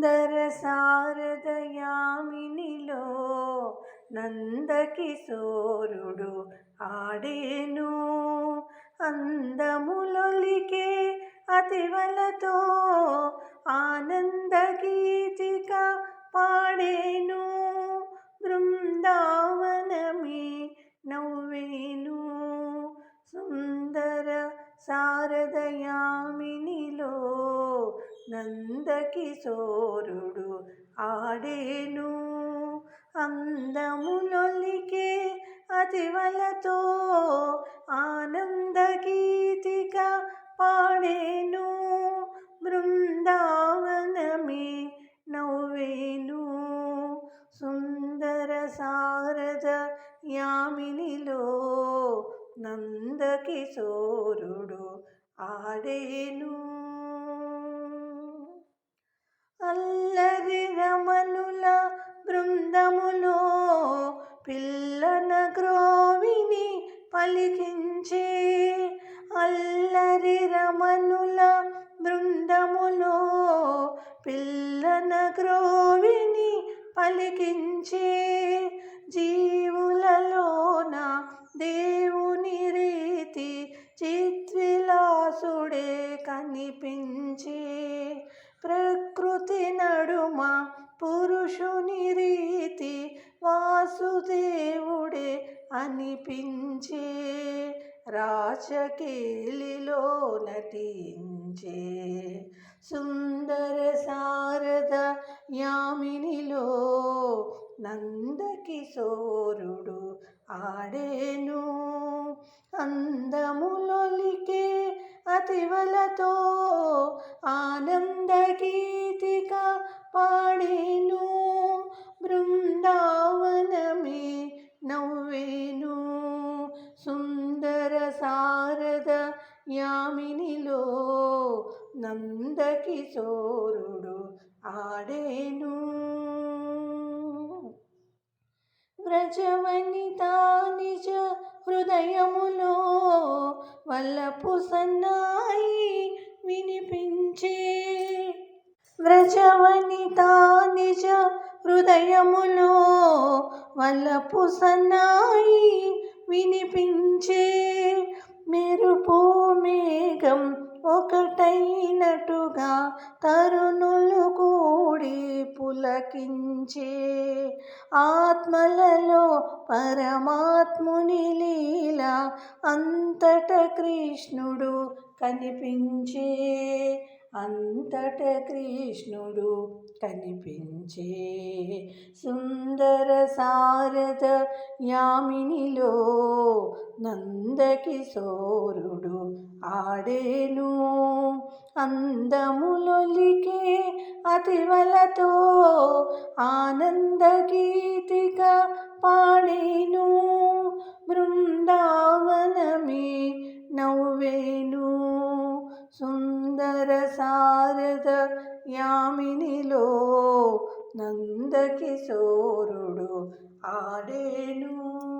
సుందర సారదయామినిలో నందకిశోరుడు ఆడేను. అందములొలికే అతివలతో నందకిశోరుడు ఆడేను. అందములొలికే అతివలతో ఆనందగీతిక పాడేను. బృందావనమే నవ్వేను. సుందర సారద యామినిలో నందకిశోరుడు ఆడేను. అల్లరి రమణుల బృందములో పిల్లన గ్రోవిని పలికించే అల్లరి రమణుల బృందములో పిల్లన గ్రోవిని పలికించే జీవులలోన నడుమ పురుషుని రీతి వాసుదేవుడే అనిపించే రాచకేలిలో నటించే. సుందర శారద యామినిలో నందకిశోరుడు ఆడేను. అందములొలికే అతివలతో ఆనందగీతిక పాడేను బృందావనమే నవ్వేను. సుందర శారద యామినిలో నందకిశోరుడు ఆడేను. వ్రజవనిత నిజ హృదయములో వల్లపు సన్నాయి వినిపించే వ్రజవనిత నిజ హృదయములో వల్లపు సన్నాయి వినిపించే మెరుపు మేఘం ఒకటైనట్టుగా తరుణులు కూడి పులకించే ఆత్మలలో పరమాత్ముని లీల అంతట కృష్ణుడు కనిపించే అంతట కృష్ణుడు కనిపించే సుందర సారథ యామినిలో నందకిశోరుడు ఆడేను. అందములొలికే అతివలతో ఆనందగీతిక పాడేను. బృందావనమే శారద యామినిలో నందకిశోరుడు ఆడేను.